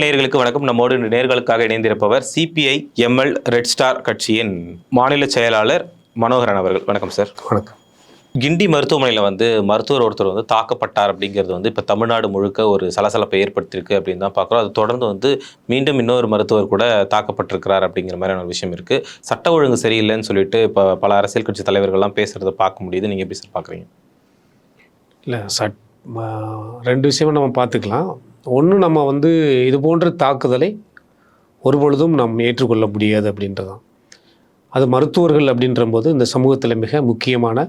நேயர்களுக்கு வணக்கம். நம்மோடு நேர்களுக்காக இணைந்திருப்பவர் சிபிஐ எம்எல் ரெட் ஸ்டார் கட்சியின் மாநில செயலாளர் மனோகரன் அவர்கள். வணக்கம் சார். வணக்கம். கிண்டி மருத்துவமனையில் வந்து மருத்துவர் ஒருத்தர் வந்து தாக்கப்பட்டார் அப்படிங்கிறது வந்து இப்போ தமிழ்நாடு முழுக்க ஒரு சலசலப்பை ஏற்படுத்தியிருக்கு அப்படின்னு தான் பார்க்குறோம் அது தொடர்ந்து வந்து மீண்டும் இன்னொரு மருத்துவர் கூட தாக்கப்பட்டிருக்கிறார் அப்படிங்கிற மாதிரியான ஒரு விஷயம் இருக்குது சட்ட ஒழுங்கு சரியில்லைன்னு சொல்லிட்டு இப்போ பல அரசியல் கட்சி தலைவர்கள்லாம் பேசுகிறத பார்க்க முடியுது. நீங்கள் எப்படி சார் பார்க்குறீங்க இல்லை சட் ரெண்டு விஷயமும் நம்ம பார்த்துக்கலாம். ஒன்று நம்ம வந்து இது போன்ற தாக்குதலை ஒருபொழுதும் நாம் ஏற்றுக்கொள்ள முடியாது அப்படின்றதான் அது மருத்துவர்கள் அப்படின்றபோது இந்த சமூகத்தில் மிக முக்கியமான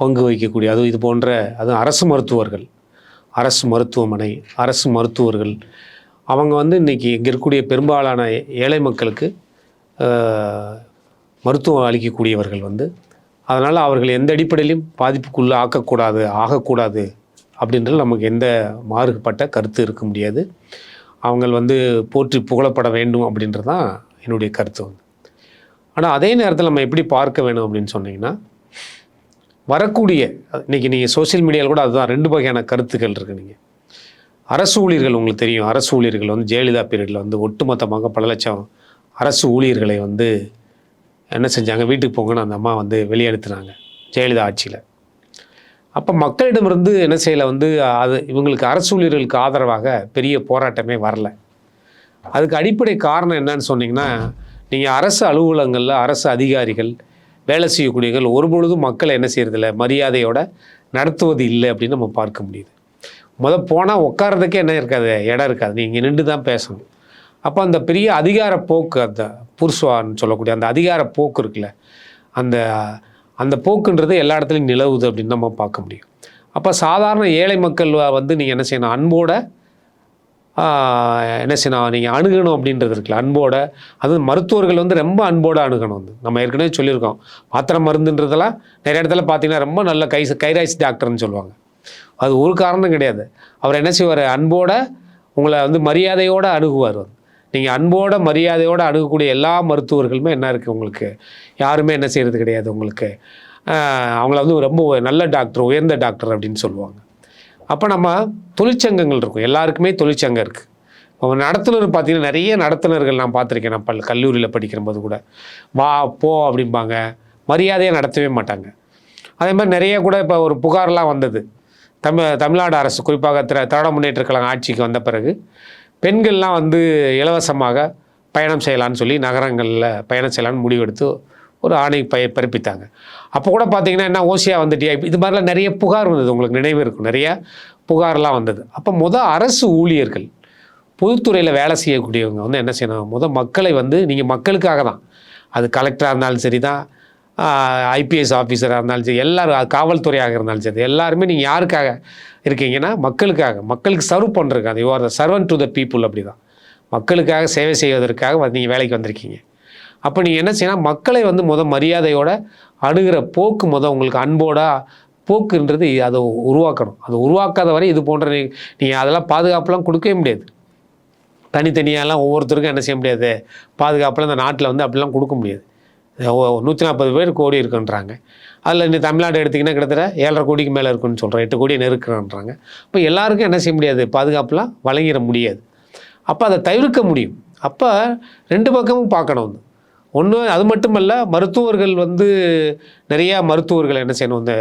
பங்கு வகிக்கக்கூடிய அது இது போன்ற அது அரசு மருத்துவர்கள் அரசு மருத்துவமனை அரசு மருத்துவர்கள் அவங்க வந்து இன்றைக்கி இங்கே இருக்கக்கூடிய பெரும்பாலான ஏழை மக்களுக்கு மருத்துவம் அளிக்கக்கூடியவர்கள் வந்து அதனால் அவர்கள் எந்த அடிப்படையிலும் பாதிப்புக்குள்ளே ஆக்கக்கூடாது ஆகக்கூடாது அப்படின்றது நமக்கு எந்த மாறுபட்ட கருத்து இருக்க முடியாது. அவங்க வந்து போற்றி புகழப்பட வேண்டும் அப்படின்றது தான் என்னுடைய கருத்து வந்து. ஆனால் அதே நேரத்தில் நம்ம எப்படி பார்க்க வேணும் அப்படின்னு சொன்னீங்கன்னா வரக்கூடிய இன்றைக்கி நீங்கள் சோஷியல் மீடியாவில் கூட அதுதான் ரெண்டு வகையான கருத்துக்கள் இருக்குது நீங்கள் அரசு ஊழியர்கள் உங்களுக்கு தெரியும். அரசு ஊழியர்கள் வந்து ஜெயலலிதா பீரியடில் வந்து ஒட்டுமொத்தமாக பல லட்சம் அரசு ஊழியர்களை வந்து என்ன செஞ்சாங்க? வீட்டுக்கு போங்கன்னு அந்த அம்மா வந்து வெளியெடுத்துனாங்க ஜெயலலிதா ஆட்சியில். அப்போ மக்களிடமிருந்து என்ன செய்யலை? வந்து அது இவங்களுக்கு அரசு ஊழியர்களுக்கு ஆதரவாக பெரிய போராட்டமே வரல. அதுக்கு அடிப்படை காரணம் என்னன்னு சொன்னீங்கன்னா நீங்கள் அரசு அலுவலகங்களில் அரசு அதிகாரிகள் வேலை செய்யக்கூடியவர்கள் ஒரு பொழுதும் மக்களை என்ன செய்யறதில்ல மரியாதையோட நடத்துவது இல்லை அப்படின்னு நம்ம பார்க்க முடியுது. முத போனால் உட்கார்றதுக்கே என்ன இருக்காது இடம் இருக்காது. நீங்கள் நின்று தான் பேசணும். அப்போ அந்த பெரிய அதிகார போக்கு அந்த புருஷ்வான்னு சொல்லக்கூடிய அந்த அதிகார போக்கு இருக்குல்ல அந்த அந்த போக்குன்றது எல்லா இடத்துலையும் நிலவுது அப்படின்னு நம்ம பார்க்க முடியும். அப்போ சாதாரண ஏழை மக்கள் வந்து நீங்கள் என்ன செய்யணும்? அன்போட என்ன செய்யணும்? நீங்கள் அணுகணும் அப்படின்றது இருக்குல்ல அன்போட. அது மருத்துவர்கள் வந்து ரொம்ப அன்போடு அணுகணும் வந்து. நம்ம ஏற்கனவே சொல்லியிருக்கோம். மாத்திரை மருந்துன்றதெல்லாம் நிறைய இடத்துல பார்த்தீங்கன்னா ரொம்ப நல்ல கை கைராசி டாக்டர்னு சொல்லுவாங்க. அது ஒரு காரணம் கிடையாது. அவர் என்ன செய்வார்? அன்போட உங்களை வந்து மரியாதையோடு அணுகுவார் வந்து. நீங்கள் அன்போட மரியாதையோடு அணுகக்கூடிய எல்லா மருத்துவர்களுமே என்ன இருக்குது உங்களுக்கு? யாருமே என்ன செய்கிறது கிடையாது உங்களுக்கு. அவங்கள வந்து ரொம்ப நல்ல டாக்டர் உயர்ந்த டாக்டர் அப்படின்னு சொல்லுவாங்க. அப்போ நம்ம தொழிற்சங்கங்கள் இருக்கும். எல்லாருக்குமே தொழிற்சங்கம் இருக்குது இப்போ நடத்துனர் பார்த்தீங்கன்னா நிறைய நடத்துனர்கள் நான் பார்த்துருக்கேன். நான் பல் கல்லூரியில் படிக்கிறபோது கூட. வா போ அப்படிம்பாங்க. மரியாதையாக நடத்தவே மாட்டாங்க. அதே மாதிரி நிறைய கூட இப்போ ஒரு புகார்லாம் வந்தது. தமிழ் தமிழ்நாடு அரசு குறிப்பாக திர திராவிட முன்னேற்ற கழகம் ஆட்சிக்கு வந்த பிறகு. பெண்கள்லாம் வந்து இலவசமாக பயணம் செய்யலான்னு சொல்லி நகரங்களில் பயணம் செய்யலான்னு முடிவெடுத்து ஒரு ஆணை பய பிறப்பித்தாங்க. அப்போ கூட பார்த்தீங்கன்னா என்ன ஓசியா வந்துட்டியா இது மாதிரிலாம் நிறைய புகார் வந்தது. உங்களுக்கு நினைவு இருக்கும். நிறைய புகார்லாம் வந்தது. அப்போ முத அரசு ஊழியர்கள் பொதுத்துறையில் வேலை செய்யக்கூடியவங்க வந்து என்ன செய்யணும்? முதல் மக்களை வந்து நீங்கள் மக்களுக்காக தான். அது கலெக்டராக இருந்தாலும் சரி தான் ஐபிஎஸ் ஆஃபீஸராக இருந்தாலும் சரி எல்லாரும் காவல்துறையாக இருந்தாலும் சரி எல்லாருமே நீங்கள் யாருக்காக இருக்கீங்கன்னா மக்களுக்காக மக்களுக்கு சர்வ் பண்ணுறதுக்கு அது you are the servant to the people அப்படி தான் மக்களுக்காக சேவை செய்வதற்காக நீங்கள் வேலைக்கு வந்திருக்கீங்க. அப்போ நீங்கள் என்ன செய்யணும் மக்களை வந்து முத மரியாதையோட அணுகிற போக்கு முத உங்களுக்கு அன்போட போக்குன்றது அதை உருவாக்கணும். அதை உருவாக்காத வரை இது போன்ற நீங்கள் அதெல்லாம் பாதுகாப்புலாம் கொடுக்கவே முடியாது. தனித்தனியாலாம் ஒவ்வொருத்தருக்கும் என்ன செய்ய முடியாது. பாதுகாப்புலாம் இந்த நாட்டில் வந்து அப்படிலாம் கொடுக்க முடியாது. நூற்றி நாற்பது பேர் கோடி இருக்குன்றாங்க. அதில் இந்த தமிழ்நாடு எடுத்திங்கன்னா கிட்டத்தட்ட ஏழரை கோடிக்கு மேலே இருக்குன்னு சொல்கிறேன் எட்டு கோடி நெருக்குறான்றாங்க. இப்போ எல்லாருக்கும் என்ன செய்ய முடியாது? பாதுகாப்புலாம் வழங்கிட முடியாது. அப்போ அதை தவிர்க்க முடியும். அப்போ ரெண்டு பக்கமும் பார்க்கணும். வந்து ஒன்று அது மட்டுமல்ல மருத்துவர்கள் வந்து நிறையா மருத்துவர்கள் என்ன செய்யணும்? இந்த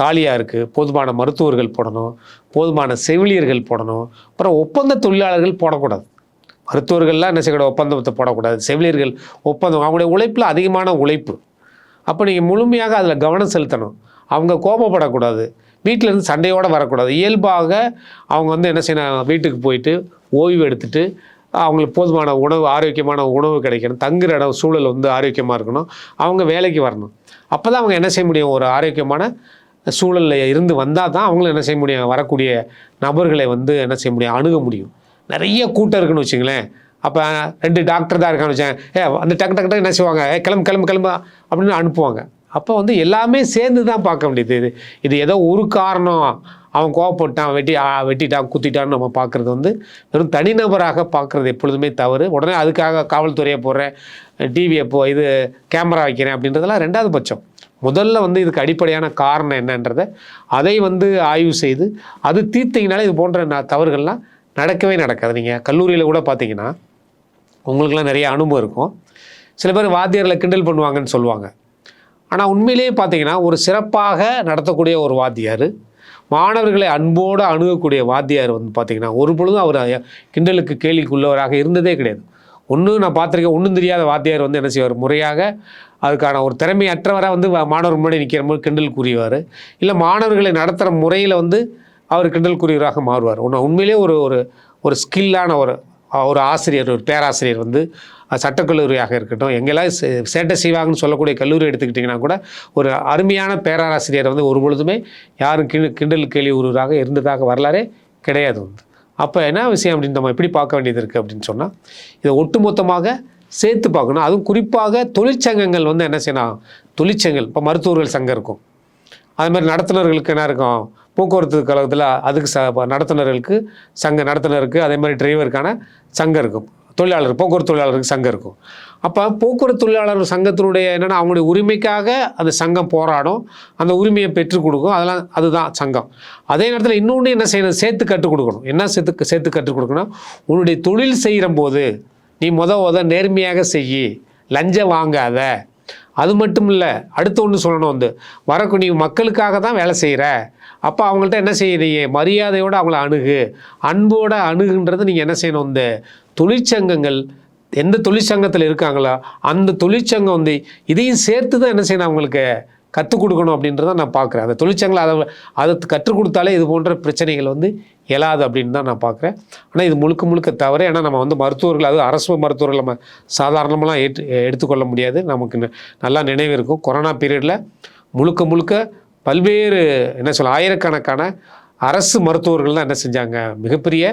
காலியாக இருக்குது போதுமான மருத்துவர்கள் போடணும் போதுமான செவிலியர்கள் போடணும். அப்புறம் ஒப்பந்த தொழிலாளர்கள் போடக்கூடாது. மருத்துவர்கள்லாம் என்ன செய்யக்கூடாது? ஒப்பந்தத்தை போடக்கூடாது. செவிலியர்கள் ஒப்பந்தம். அவங்களுடைய உழைப்பில் அதிகமான உழைப்பு. அப்போ நீங்கள் முழுமையாக அதில் கவனம் செலுத்தணும். அவங்க கோபப்படக்கூடாது. வீட்டில் இருந்து சண்டையோடு வரக்கூடாது. இயல்பாக அவங்க வந்து என்ன செய்யணும்? வீட்டுக்கு போயிட்டு ஓய்வு எடுத்துட்டு அவங்களுக்கு போதுமான உணவு ஆரோக்கியமான உணவு கிடைக்கணும். தங்குற இடம் சூழல் வந்து ஆரோக்கியமாக இருக்கணும். அவங்க வேலைக்கு வரணும். அப்போ தான் அவங்க என்ன செய்ய முடியும்? ஒரு ஆரோக்கியமான சூழலில் இருந்து வந்தால் தான் அவங்களும் என்ன செய்ய முடியும்? வரக்கூடிய நபர்களை வந்து என்ன செய்ய முடியும்? அணுக முடியும். நிறைய கூட்டம் இருக்குன்னு வச்சுங்களேன் அப்போ ரெண்டு டாக்டர் தான் இருக்கான்னு வச்சேன் ஏ அந்த டக்கு டக்கு டக்கு என்ன செய்வாங்க? ஏ கிளம்பு கிளம்பு கிளம்பு அப்படின்னு அனுப்புவாங்க. அப்போ வந்து எல்லாமே சேர்ந்து தான் பார்க்க முடியுது இது. இது ஏதோ ஒரு காரணம். அவன் கோவப்பட்டான் வெட்டி வெட்டிட்டான் குத்திட்டான்னு நம்ம பார்க்குறது வந்து வெறும் தனிநபராக பார்க்குறது எப்பொழுதுமே தவறு. உடனே அதுக்காக காவல்துறையை போடுறேன் டிவியை போ இது கேமரா வைக்கிறேன் அப்படின்றதெல்லாம் ரெண்டாவது பட்சம். முதல்ல வந்து இதுக்கு அடிப்படையான காரணம் என்னன்றதை அதை வந்து ஆய்வு செய்து அது தீர்த்தீங்கனாலே இது போன்ற தவறுகள்லாம் நடக்கவே நடக்காது. நீங்கள் கல்லூரியில் கூட பார்த்தீங்கன்னா உங்களுக்குலாம் நிறைய அனுபவம் இருக்கும். சில பேர் வாத்தியாரில் கிண்டல் பண்ணுவாங்கன்னு சொல்லுவாங்க. ஆனால் உண்மையிலேயே பார்த்தீங்கன்னா ஒரு சிறப்பாக நடத்தக்கூடிய ஒரு வாத்தியார் மாணவர்களை அன்போடு அணுகக்கூடிய வாத்தியார் வந்து பார்த்திங்கன்னா ஒரு பொழுதும் அவர் கிண்டலுக்கு கேலிக்குள்ளவராக இருந்ததே கிடையாது. ஒன்று நான் பார்த்துருக்கேன் ஒன்றும் தெரியாத வாத்தியார் வந்து என்ன செய்வார்? முறையாக அதுக்கான ஒரு திறமையற்றவராக வந்து மாணவர் முன்னாடி நிற்கிற மாதிரி கிண்டல் கூறியவார். இல்லை மாணவர்களை நடத்துகிற முறையில் வந்து அவர் கிண்டல்குரியராக மாறுவார். ஒன்று உண்மையிலே ஒரு ஒரு ஒரு ஸ்கில்லான ஒரு ஒரு ஆசிரியர் ஒரு பேராசிரியர் வந்து சட்டக்கல்லூரியாக இருக்கட்டும் எங்கெல்லாம் சே- சேட்டை செய்வாங்கன்னு சொல்லக்கூடிய கல்லூரி எடுத்துக்கிட்டிங்கன்னா கூட ஒரு அருமையான பேராசிரியர் வந்து ஒரு பொழுதுமே யாரும் கிண்டு கிண்டல் கேள்வி உருவராக இருந்ததாக வரலாறே கிடையாது வந்து. அப்போ என்ன விஷயம் அப்படின்னு நம்ம எப்படி பார்க்க வேண்டியது இருக்குது அப்படின்னு சொன்னால் இதை ஒட்டுமொத்தமாக சேர்த்து பார்க்கணும். அதுவும் குறிப்பாக தொழிற்சங்கங்கள் வந்து என்ன செய்யணும்? தொழிற்சங்கங்கள் இப்போ மருத்துவர்கள் சங்கம் இருக்கும். அது மாதிரி நடத்துனர்களுக்கு என்ன இருக்கும்? போக்குவரத்து கழகத்தில் அதுக்கு ச நடத்துனர்களுக்கு சங்க நடத்துனருக்கு அதே மாதிரி டிரைவருக்கான சங்கம் இருக்கும். தொழிலாளர் போக்குவரத்து தொழிலாளருக்கு சங்கம் இருக்கும். அப்போ போக்குவரத்து தொழிலாளர் சங்கத்தினுடைய என்னென்னா அவங்களுடைய உரிமைக்காக அந்த சங்கம் போராடும். அந்த உரிமையை பெற்றுக் கொடுக்கும். அதெல்லாம் அதுதான் சங்கம். அதே நேரத்தில் இன்னொன்று என்ன செய்யணும்? சேர்த்து கற்றுக் கொடுக்கணும். என்ன சேர்த்து சேர்த்து கற்றுக் கொடுக்கணும் உன்னுடைய தொழில் செய்கிற போது நீ முத முத நேர்மையாக செய்யி. லஞ்சம் வாங்காத. அது மட்டும் இல்லை அடுத்து ஒன்று சொல்லணும் வந்து வரக்கு நீ மக்களுக்காக தான் வேலை செய்கிற அப்போ அவங்கள்ட்ட என்ன செய்யறீங்க? மரியாதையோடு அவங்கள அணுகு. அன்போட அணுகுன்றது நீங்கள் என்ன செய்யணும் வந்து தொழிற்சங்கங்கள் எந்த தொழிற்சங்கத்தில் இருக்காங்களோ அந்த தொழிற்சங்கம் வந்து இதையும் சேர்த்து தான் என்ன செய்யணும் அவங்களுக்கு? கற்றுக் கொடுக்கணும் அப்படின்றத நான் பார்க்குறேன். அந்த தொழிற்சங்கங்களை அதை அதை கற்றுக் கொடுத்தாலே இது போன்ற பிரச்சனைகள் வந்து இயலாது அப்படின்னு தான் நான் பார்க்குறேன். ஆனால் இது முழுக்க முழுக்க தவிர ஏன்னா நம்ம வந்து மருத்துவர்கள் அது அரசு மருத்துவர்கள் நம்ம சாதாரணமெல்லாம் ஏற்று எடுத்துக்கொள்ள முடியாது. நமக்கு நல்லா நினைவு இருக்கும். கொரோனா பீரியடில் முழுக்க முழுக்க பல்வேறு என்ன சொல்ல ஆயிரக்கணக்கான அரசு மருத்துவர்கள் தான் என்ன செஞ்சாங்க. மிகப்பெரிய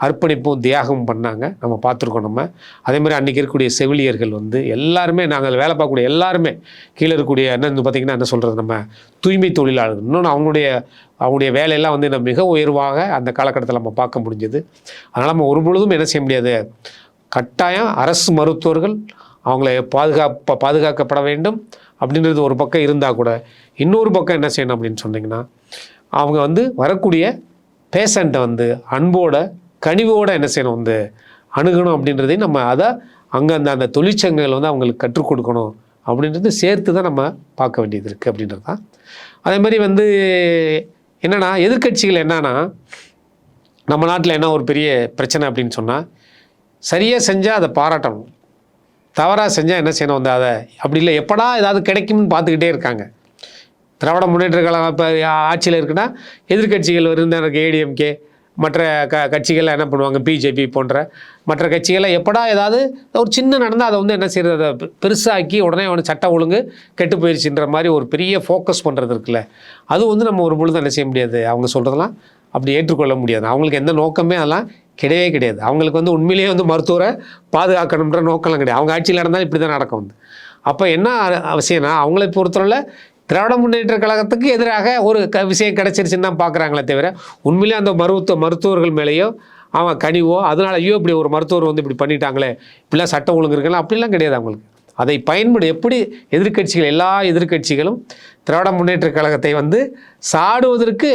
அர்ப்பணிப்பும் தியாகமும் பண்ணாங்க. நம்ம பார்த்துருக்கோம் நம்ம. அதே மாதிரி அன்றைக்கி இருக்கக்கூடிய செவிலியர்கள் வந்து எல்லாருமே நாங்கள் வேலை பார்க்கக்கூடிய எல்லாருமே கீழே இருக்கக்கூடிய என்ன பார்த்திங்கன்னா என்ன சொல்கிறது நம்ம தூய்மை தொழிலாளர்கள். இன்னொன்று அவங்களுடைய அவங்களுடைய வேலையெல்லாம் வந்து நம்ம மிக உயர்வாக அந்த காலகட்டத்தில் நம்ம பார்க்க முடிஞ்சது. அதனால் நம்ம ஒரு பொழுதும் என்ன செய்ய முடியாது. கட்டாயம் அரசு மருத்துவர்கள் அவங்கள பாதுகாப்ப பாதுகாக்கப்பட வேண்டும். அப்படின்றது ஒரு பக்கம் இருந்தால் கூட இன்னொரு பக்கம் என்ன செய்யணும் அப்படின்னு சொன்னிங்கன்னா அவங்க வந்து வரக்கூடிய பேஷண்ட்டை வந்து அன்போட கனிவோடு என்ன செய்யணும்? வந்து அணுகணும் அப்படின்றதையும் நம்ம அதை அங்கே அந்த அந்த தொழிற்சங்கங்கள் வந்து அவங்களுக்கு கற்றுக் கொடுக்கணும் அப்படின்றது சேர்த்து தான் நம்ம பார்க்க வேண்டியது இருக்குது அப்படின்றது தான் அதே மாதிரி வந்து என்னென்னா எதிர்க்கட்சிகள் என்னன்னா நம்ம நாட்டில் என்ன ஒரு பெரிய பிரச்சனை அப்படின்னு சொன்னால் சரியாக செஞ்சால் அதை பாராட்டணும். தவறாக செஞ்சால் என்ன செய்யணும்? வந்து அதை அப்படி இல்லை. எப்படா ஏதாவது கிடைக்கும்னு பார்த்துக்கிட்டே இருக்காங்க. திராவிட முன்னேற்ற கழகம் இப்போ ஆட்சியில் இருக்குன்னா எதிர்க்கட்சிகள் இருந்த எனக்கு ஏடிஎம்கே மற்ற க கட்சிகள்லாம் என்ன பண்ணுவாங்க? பிஜேபி போன்ற மற்ற கட்சிகள்லாம் எப்படா ஏதாவது ஒரு சின்ன நடந்தால் அதை வந்து என்ன செய்யறது அதை பெருசாக்கி உடனே அவனுக்கு சட்ட ஒழுங்கு கெட்டு போயிடுச்சுன்ற மாதிரி ஒரு பெரிய ஃபோக்கஸ் பண்ணுறது இருக்குல்ல. அது வந்து நம்ம ஒரு பொழுது என்ன செய்ய முடியாது? அவங்க சொல்கிறதெல்லாம் அப்படி ஏற்றுக்கொள்ள முடியாது. அவங்களுக்கு எந்த நோக்கமே அதெல்லாம் கிடையவே கிடையாது. அவங்களுக்கு வந்து உண்மையிலேயே வந்து மருத்துவரை பாதுகாக்கணுன்ற நோக்கம்லாம் கிடையாது. அவங்க ஆட்சியில் நடந்தால் இப்படி தான் நடக்கும். வந்து அப்போ என்ன அவசியம்னா அவங்களை பொறுத்தவரை திராவிட முன்னேற்ற கழகத்துக்கு எதிராக ஒரு க விஷயம் கிடச்சிருச்சுன்னு தான் பார்க்குறாங்களே தவிர உண்மையிலே அந்த மருத்துவ மருத்துவர்கள் மேலேயோ அவன் கனிவோ அதனால் ஐயோ இப்படி ஒரு மருத்துவர் வந்து இப்படி பண்ணிட்டாங்களே இப்படிலாம் சட்டம் ஒழுங்கு இருக்கலாம் அப்படிலாம் கிடையாது அவங்களுக்கு. அதை பயன்படு எப்படி எதிர்க்கட்சிகள் எல்லா எதிர்க்கட்சிகளும் திராவிட முன்னேற்ற கழகத்தை வந்து சாடுவதற்கு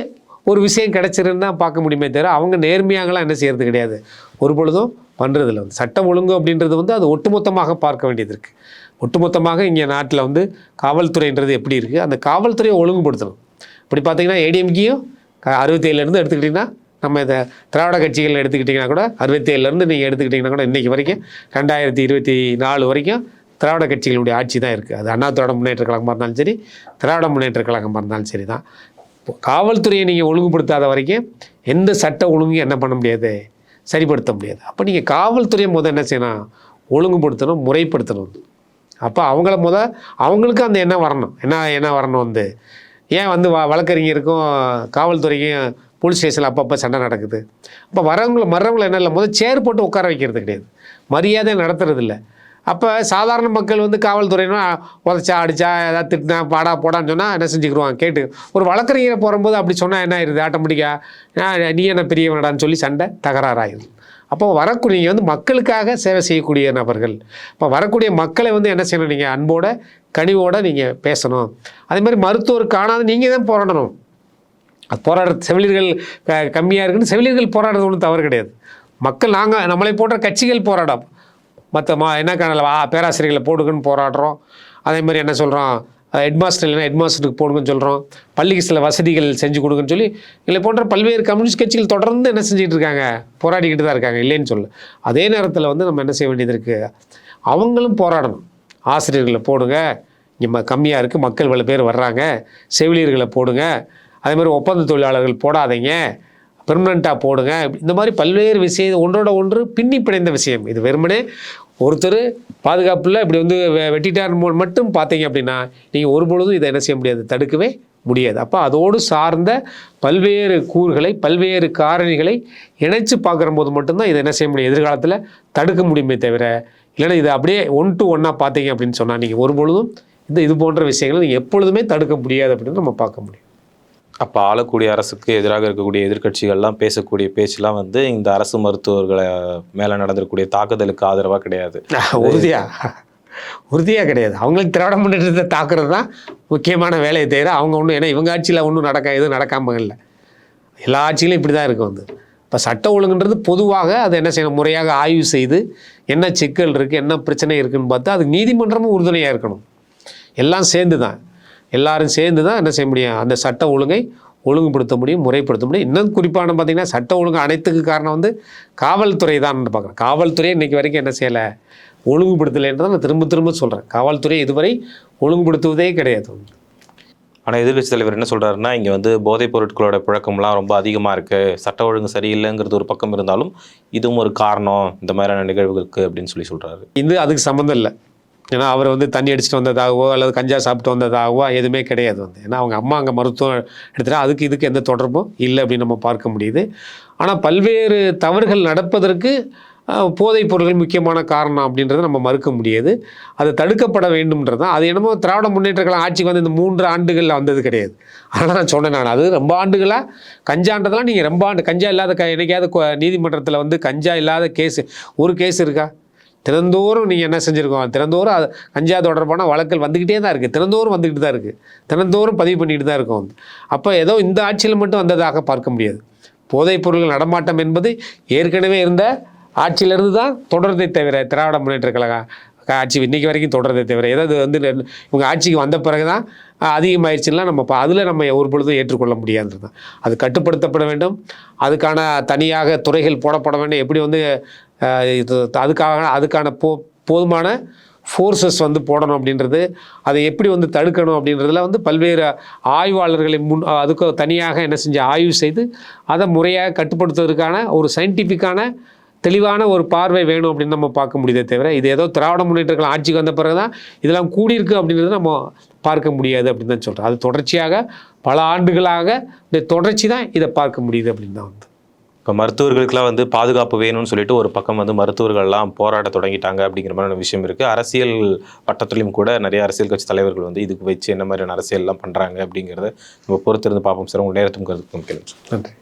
ஒரு விஷயம் கிடச்சிருன்னு தான் பார்க்க முடியுமே தவிர அவங்க நேர்மையாகலாம் என்ன செய்கிறது கிடையாது. ஒரு பொழுதும் பண்ணுறதில்ல வந்து சட்டம் ஒழுங்கு அப்படின்றது வந்து அது ஒட்டுமொத்தமாக பார்க்க வேண்டியது இருக்குது ஒட்டுமொத்தமாக இங்கே நாட்டில் வந்து காவல்துறைன்றது எப்படி இருக்குது அந்த காவல்துறையை ஒழுங்குபடுத்தணும். இப்படி பார்த்தீங்கன்னா ஏடிஎம்கேயும் அறுபத்தேழுலேருந்து எடுத்துக்கிட்டிங்கன்னா நம்ம இந்த திராவிட கட்சிகள் எடுத்துக்கிட்டிங்கன்னா கூட அறுபத்தேழுலேருந்து நீங்கள் எடுத்துக்கிட்டிங்கன்னா கூட இன்றைக்கி வரைக்கும் ரெண்டாயிரத்தி இருபத்தி நாலு வரைக்கும் திராவிட கட்சிகளுடைய ஆட்சி தான் இருக்குது அது அண்ணா திராவிட முன்னேற்ற கழகமாக இருந்தாலும் சரி திராவிட முன்னேற்ற கழகமாக இருந்தாலும் சரி தான். இப்போ காவல்துறையை நீங்கள் ஒழுங்குபடுத்தாத வரைக்கும் எந்த சட்ட ஒழுங்கும் என்ன பண்ண முடியாது? சரிப்படுத்த முடியாது. அப்போ நீங்கள் காவல்துறையை முதல் என்ன செய்யணும்? ஒழுங்குபடுத்தணும் முறைப்படுத்தணும். அப்போ அவங்கள முத அவங்களுக்கு அந்த எண்ணம் வரணும். என்ன என்ன வரணும் வந்து? ஏன் வந்து வ வழக்கறிஞருக்கும் காவல்துறைக்கும் போலீஸ் ஸ்டேஷனில் அப்பப்போ சண்டை நடக்குது? அப்போ வரவங்கள மறவங்களை என்ன இல்லை முதல் சேர் போட்டு உட்கார வைக்கிறது கிடையாது. மரியாதை நடத்துறது இல்லை. அப்போ சாதாரண மக்கள் வந்து காவல்துறைனா உதச்சா அடித்தா ஏதாவது திட்டினா பாடா போடான்னு சொன்னால் என்ன செஞ்சுக்கிடுவாங்க கேட்டு. ஒரு வழக்கறிஞரை போகும்போது அப்படி சொன்னால் என்ன ஆயிடுது ஆட்டோமேட்டிக்காக நீ என்ன பெரியவனடான்னு சொல்லி சண்டை தகராறாயிருது அப்போ வரக்கூடிய நீங்கள் வந்து மக்களுக்காக சேவை செய்யக்கூடிய நபர்கள். இப்போ வரக்கூடிய மக்களை வந்து என்ன செய்யணும்? நீங்கள் அன்போட கனிவோடு நீங்கள் பேசணும். அதே மாதிரி மருத்துவர் காணாத நீங்கள் தான் போராடணும். அது போராடுற செவிலியர்கள் க கம்மியாக இருக்குன்னு செவிலியர்கள் போராடுறது ஒன்றும் தவறு கிடையாது. மக்கள் நாங்கள் நம்மளை போன்ற கட்சிகள் போராடும் மற்ற மா என்ன கணல வா பேராசிரியர்களை போடுக்குன்னு போராடுறோம். அதே மாதிரி என்ன சொல்கிறோம் ஹெட்மாஸ்டர் இல்லைன்னா ஹெட்மாஸ்டருக்கு போடுங்கன்னு சொல்கிறோம் பள்ளிக்கு சில வசதிகள் செஞ்சு கொடுங்கன்னு சொல்லி இல்லை போன்ற பல்வேறு கம்யூனிஸ்ட் கட்சிகள் தொடர்ந்து என்ன செஞ்சுட்டு இருக்காங்க போராடிக்கிட்டு தான் இருக்காங்க இல்லைன்னு சொல்லு அதே நேரத்தில் வந்து நம்ம என்ன செய்ய வேண்டியது இருக்குது அவங்களும் போராடணும். ஆசிரியர்களை போடுங்க இங்கே கம்மியாக இருக்குது மக்கள் இவ்வளோ பேர் வர்றாங்க செவிலியர்களை போடுங்க. அதே மாதிரி ஒப்பந்த தொழிலாளர்கள் போடாதீங்க பெர்மனண்ட்டாக போடுங்க. இந்த மாதிரி பல்வேறு விஷயம் ஒன்றோட ஒன்று பின்னி பிணைந்த விஷயம். இது வெறுமனே ஒருத்தர் பாதுகாப்பில் இப்படி வந்து வெட்டிட்டார் மட்டும் பார்த்தீங்க அப்படின்னா நீங்கள் ஒரு பொழுதும் இதை என்ன செய்ய முடியாது தடுக்கவே முடியாது. அப்போ அதோடு சார்ந்த பல்வேறு கூறுகளை பல்வேறு காரணிகளை இணைச்சு பார்க்குற போது மட்டும்தான் இதை என்ன செய்ய முடியும்? எதிர்காலத்தில் தடுக்க முடியுமே தவிர இல்லைன்னா இதை அப்படியே ஒன் டு ஒன்னாக பார்த்தீங்க அப்படின்னு சொன்னால் நீங்கள் ஒரு பொழுதும் இந்த இது போன்ற விஷயங்களை நீங்கள் எப்பொழுதுமே தடுக்க முடியாது அப்படின்னு நம்ம பார்க்க முடியும். அப்போ ஆளக்கூடிய அரசுக்கு எதிராக இருக்கக்கூடிய எதிர்க்கட்சிகள்லாம் பேசக்கூடிய பேச்செல்லாம் வந்து இந்த அரசு மருத்துவர்களை மேலே நடந்திருக்கக்கூடிய தாக்குதலுக்கு ஆதரவாக கிடையாது. உறுதியா? உறுதியாக கிடையாது. அவங்களுக்கு திராவிட முன்னேற்றத்தை தாக்குறது தான் முக்கியமான வேலையை தவிர அவங்க ஒன்றும் ஏன்னா இவங்க ஆட்சியில் ஒன்றும் நடக்க எதுவும் நடக்காமல் இல்லை. எல்லா ஆட்சியிலும் இப்படி தான் இருக்கும் வந்து. இப்போ சட்ட ஒழுங்குன்றது பொதுவாக அதை என்ன செய்யணும்? முறையாக ஆய்வு செய்து என்ன சிக்கல் இருக்குது என்ன பிரச்சனை இருக்குன்னு பார்த்தா அதுக்கு நீதிமன்றமும் உறுதுணையாக இருக்கணும். எல்லாம் சேர்ந்து தான் எல்லாரும் சேர்ந்து தான் என்ன செய்ய முடியும்? அந்த சட்ட ஒழுங்கை ஒழுங்குபடுத்த முடியும் முறைப்படுத்த முடியும். இன்னும் குறிப்பான பார்த்தீங்கன்னா சட்ட ஒழுங்கு அனைத்துக்கு காரணம் வந்து காவல்துறை தான் பார்க்குறேன் காவல்துறை இன்னைக்கு வரைக்கும் என்ன செய்யலை? ஒழுங்குபடுத்தலைன்றதை நான் திரும்ப திரும்ப சொல்கிறேன் காவல்துறை இதுவரை ஒழுங்குபடுத்துவதே கிடையாது. ஆனால் எதிர்க்கட்சி தலைவர் என்ன சொல்றாருன்னா இங்கே வந்து போதைப் பொருட்களோட புழக்கம்லாம் ரொம்ப அதிகமாக இருக்குது சட்ட ஒழுங்கு சரியில்லைங்கிறது ஒரு பக்கம் இருந்தாலும் இதுவும் ஒரு காரணம். இந்த மாதிரியான நிகழ்வுகளுக்கு அப்படின்னு சொல்லி சொல்கிறாரு இது அதுக்கு சம்மந்தம் இல்லை. ஏன்னா அவர் வந்து தண்ணி அடிச்சுட்டு வந்ததாகவோ அல்லது கஞ்சா சாப்பிட்டு வந்ததாகவோ எதுவுமே கிடையாது வந்து. ஏன்னா அவங்க அம்மா அங்கே மருத்துவம் எடுத்துட்டா அதுக்கு இதுக்கு எந்த தொடர்பும் இல்லை அப்படின்னு நம்ம பார்க்க முடியுது. ஆனால் பல்வேறு தவறுகள் நடப்பதற்கு போதைப் பொருட்கள் முக்கியமான காரணம் அப்படின்றத நம்ம மறுக்க முடியாது. அது தடுக்கப்பட வேண்டும்ன்றது தான். அது என்னமோ திராவிட முன்னேற்ற கழகம் ஆட்சிக்கு வந்து இந்த மூன்று ஆண்டுகளில் வந்தது கிடையாது. ஆனால் நான் சொன்னேன் நான். அது ரொம்ப ஆண்டுகளாக கஞ்சான்றதெல்லாம் நீங்கள் ரொம்ப ஆண்டு கஞ்சா இல்லாத க என்னைக்காவது நீதிமன்றத்தில் வந்து கஞ்சா இல்லாத கேஸு ஒரு கேஸ் இருக்கா? திறந்தோறும் நீங்கள் என்ன செஞ்சுருக்கோம்? திறந்தோறும் அது கஞ்சா தொடர்பான வழக்கல் வந்துக்கிட்டே தான் இருக்குது திறந்தோறும் வந்துக்கிட்டு தான் இருக்குது திறந்தோறும் பதிவு பண்ணிக்கிட்டு தான் இருக்கும். அப்போ ஏதோ இந்த ஆட்சியில் மட்டும் வந்ததாக பார்க்க முடியாது. போதைப் பொருள்கள் நடமாட்டம் என்பது ஏற்கனவே இருந்த ஆட்சியிலிருந்து தான் தொடர்ந்தே தவிர திராவிட முன்னேற்ற கழக ஆட்சி இன்றைக்கி வரைக்கும் தொடர்றதே தவிர ஏதாவது வந்து இவங்க ஆட்சிக்கு வந்த பிறகு தான் அதிகமாயிடுச்சுன்னா நம்ம அதில் நம்ம ஒரு பொழுதும் ஏற்றுக்கொள்ள முடியாதுன்றது அது கட்டுப்படுத்தப்பட வேண்டும். அதுக்கான தனியாக துறைகள் போடப்பட வேண்டும். எப்படி வந்து இது அதுக்காக அதுக்கான போ போதுமான ஃபோர்ஸஸ் வந்து போடணும் அப்படின்றது அதை எப்படி வந்து தடுக்கணும் அப்படின்றதுல வந்து பல்வேறு ஆய்வாளர்களை முன் அதுக்கு தனியாக என்ன செஞ்சு ஆய்வு செய்து அதை முறையாக கட்டுப்படுத்துவதற்கான ஒரு சயின்டிஃபிக்கான தெளிவான ஒரு பார்வை வேணும் அப்படின்னு நம்ம பார்க்க முடியுதே தவிர இது ஏதோ திராவிட முன்னேற்றங்கள் ஆட்சிக்கு வந்த பிறகு தான் இதெல்லாம் கூடியிருக்கு அப்படின்றது நம்ம பார்க்க முடியாது அப்படின்னு தான் சொல்கிறோம் அது தொடர்ச்சியாக பல ஆண்டுகளாக இந்த தொடர்ச்சி தான் இதை பார்க்க முடியுது அப்படின்னு தான் வந்து இப்போ மருத்துவர்களுக்கெல்லாம் வந்து பாதுகாப்பு வேணும்னு சொல்லிட்டு ஒரு பக்கம் வந்து மருத்துவர்கள்லாம் போராட தொடங்கிட்டாங்க அப்படிங்கிற மாதிரியான விஷயம் இருக்குது அரசியல் வட்டத்திலையும் கூட நிறைய அரசியல் கட்சி தலைவர்கள் வந்து இதுக்கு வச்சு என்ன மாதிரியான அரசியல்லாம் பண்ணுறாங்க அப்படிங்கிறத நம்ம பொறுத்திருந்து பார்ப்போம் சார். உங்கள் நேரத்துக்கும் கருத்துக்கும் நன்றி.